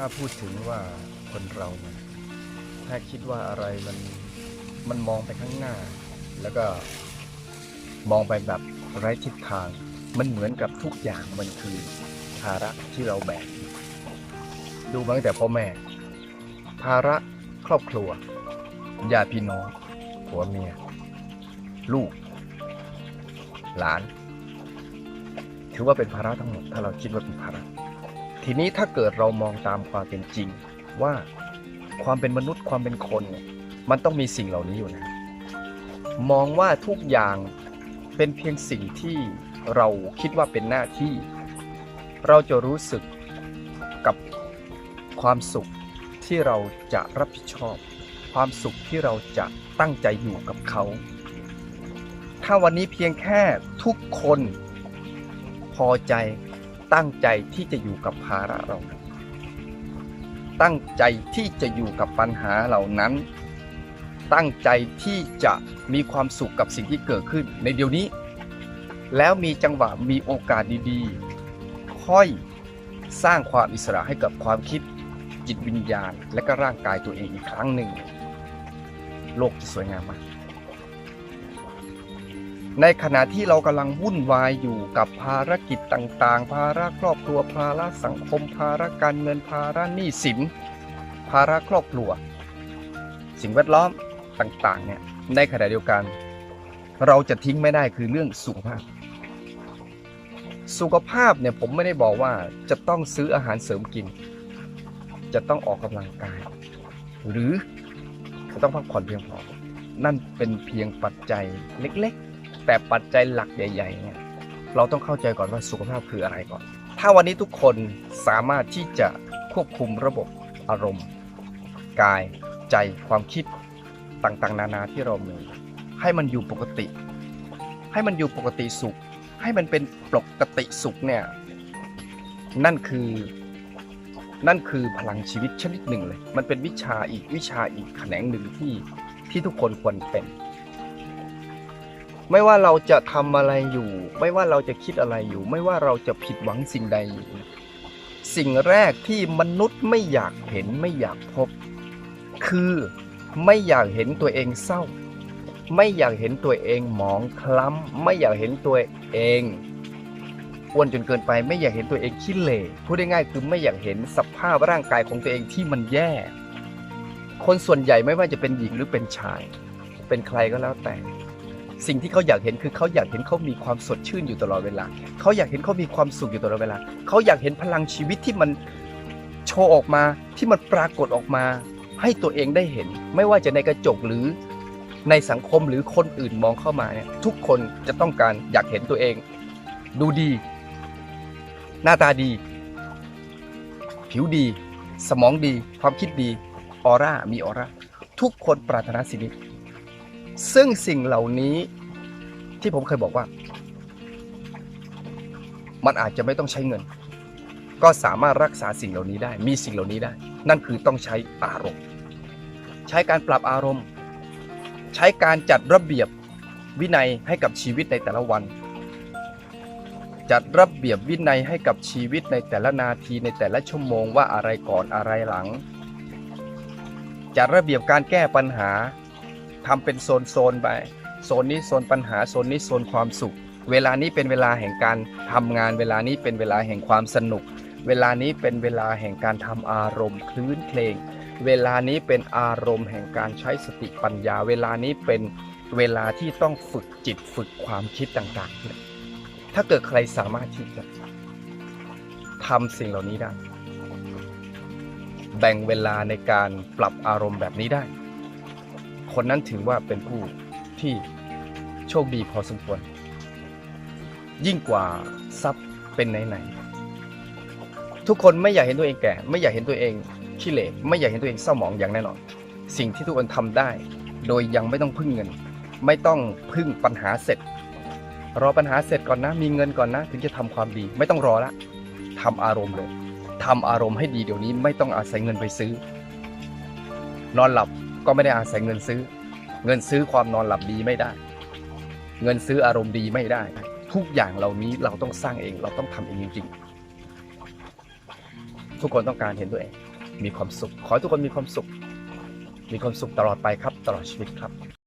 ้าพูดถึงว่าคนเราเนี่ยถ้าคิดว่าอะไรมันมันมองไปข้างหน้า แล้วก็มองไปแบบไร้ทิศทาง มันเหมือนกับทุกอย่างมันคือภาระที่เราแบกดูมาตั้งแต่พ่อแม่ ภาระครอบครัวญาติพี่น้องผัวเมีย ลูก หลาน ถือว่าเป็นภาระทั้งหมด ถ้าเราคิดว่าเป็นภาระ ทีนี้ถ้าเกิดเรามองตามความเป็นจริง ว่าความเป็นมนุษย์ความเป็นคนเนี่ยมันต้องมีสิ่งเหล่านี้อยู่นะ มองว่าทุกอย่างเป็นเพียงสิ่งที่เราคิดว่าเป็นหน้าที่ เราจะรู้สึกกับความสุขที่เราจะรับผิดชอบ ความสุขที่เราจะตั้งใจอยู่กับเขา ถ้าวันนี้เพียงแค่ทุกคนพอใจ ตั้งใจที่จะอยู่กับภาระเราตั้งใจที่จะอยู่กับปัญหาเหล่านั้น ตั้งใจที่จะมีความสุขกับสิ่งที่เกิดขึ้นในเดี๋ยวนี้ แล้วมีจังหวะมีโอกาสดีๆ ค่อยสร้างความอิสระให้กับความคิดจิตวิญญาณ และก็ร่างกายตัวเองอีกครั้งหนึ่ง โลกจะสวยงามมาก ในขณะที่เรากำลังวุ่นวายอยู่กับภารกิจต่างๆ ภาระครอบครัว ภาระสังคม ภาระการเงิน ภาระหนี้สิน ภาระครอบครัว สิ่งแวดล้อมต่างๆ เนี่ย ในขณะเดียวกัน เราจะทิ้งไม่ได้คือเรื่องสุขภาพ สุขภาพเนี่ยผมไม่ได้บอกว่าจะต้องซื้ออาหารเสริมกิน จะต้องออกกำลังกาย หรือจะต้องพักผ่อนเพียงพอ นั่นเป็นเพียงปัจจัยเล็กๆ แต่ปัจจัยหลักใหญ่ๆเนี่ยเราต้องเข้าใจก่อนว่าสุขภาพคืออะไรก่อน ถ้าวันนี้ทุกคนสามารถที่จะควบคุมระบบอารมณ์ กายใจความคิดต่างๆ นานาที่เรามีให้มันอยู่ปกติ ให้มันอยู่ปกติสุข ให้มันเป็นปกติสุขเนี่ยนั่นคือนั่นคือพลังชีวิตชนิดหนึ่งเลย มันเป็นวิชาอีกวิชาอีกแขนงหนึ่งที่ที่ทุกคนควรเป็น ไม่ว่าเราจะทำอะไรอยู่ ไม่ว่าเราจะคิดอะไรอยู่ ไม่ว่าเราจะผิดหวังสิ่งใดอยู่สิ่งแรกที่มนุษย์ไม่อยากเห็นไม่อยากพบ คือไม่อยากเห็นตัวเองเศร้า ไม่อยากเห็นตัวเองหมองคล้ำ ไม่อยากเห็นตัวเองอ้วนจนเกินไปไม่อยากเห็นตัวเองขี้เหร่พูดง่ายๆคือไม่อยากเห็นสภาพร่างกายของตัวเองที่มันแย่ คนส่วนใหญ่ไม่ว่าจะเป็นหญิงหรือเป็นชาย เป็นใครก็แล้วแต่ สิ่งที่เขาอยากเห็นคือเขาอยากเห็นเขามีความสดชื่นอยู่ตลอดเวลา เขาอยากเห็นเขามีความสุขอยู่ตลอดเวลา เขาอยากเห็นพลังชีวิตที่มันโชว์ออกมาที่มันปรากฏออกมา ให้ตัวเองได้เห็น ไม่ว่าจะในกระจกหรือในสังคมหรือคนอื่นมองเข้ามาเนี่ยทุกคนจะต้องการอยากเห็นตัวเอง ดูดี หน้าตาดี ผิวดี สมองดี ความคิดดีออร่ามีออร่าทุกคนปรารถนาสิ่งนี้ ซึ่งสิ่งเหล่านี้ที่ผมเคยบอกว่า มันอาจจะไม่ต้องใช้เงิน ก็สามารถรักษาสิ่งเหล่านี้ได้ มีสิ่งเหล่านี้ได้ นั่นคือต้องใช้อารมณ์ ใช้การปรับอารมณ์ ใช้การจัดระเบียบวินัยให้กับชีวิตในแต่ละวัน จัดระเบียบวินัยให้กับชีวิตในแต่ละนาทีในแต่ละชั่วโมงว่าอะไรก่อนอะไรหลัง จัดระเบียบการแก้ปัญหา ทำเป็นโซนโซนๆไปโซนนี้โซนปัญหาโซนนี้โซนความสุข เวลานี้เป็นเวลาแห่งการทำงาน เวลานี้เป็นเวลาแห่งความสนุก เวลานี้เป็นเวลาแห่งการทำอารมณ์คลื้นเพลง เวลานี้เป็นอารมณ์แห่งการใช้สติปัญญา เวลานี้เป็นเวลาที่ต้องฝึกจิตฝึกความคิดต่างๆ ถ้าเกิดใครสามารถที่จะทำสิ่งเหล่านี้ได้ แบ่งเวลาในการปรับอารมณ์แบบนี้ได้ คนนั้นถือว่าเป็นผู้ที่โชคดีพอสมควร ยิ่งกว่าทรัพย์เป็นไหนๆทุกคนไม่อยากเห็นตัวเองแก่ ไม่อยากเห็นตัวเองขี้เหร่ไม่อยากเห็นตัวเองเศร้าหมองอย่างแน่นอน สิ่งที่ทุกคนทำได้ โดยยังไม่ต้องพึ่งเงิน ไม่ต้องพึ่งปัญหาเสร็จ รอปัญหาเสร็จก่อนนะ มีเงินก่อนนะ ถึงจะทำความดี ไม่ต้องรอละทำอารมณ์เลยทำอารมณ์ให้ดีเดี๋ยวนี้ไม่ต้องอาศัยเงินไปซื้อ นอนหลับ ก็ไม่ได้อาศัยเงินซื้อ เงินซื้อความนอนหลับดีไม่ได้ เงินซื้ออารมณ์ดีไม่ได้ ทุกอย่างเหล่านี้เราต้องสร้างเอง เราต้องทำเองจริงๆทุกคนต้องการเห็นตัวเอง มีความสุข ขอให้ทุกคนมีความสุข มีความสุขตลอดไปครับ ตลอดชีวิตครับ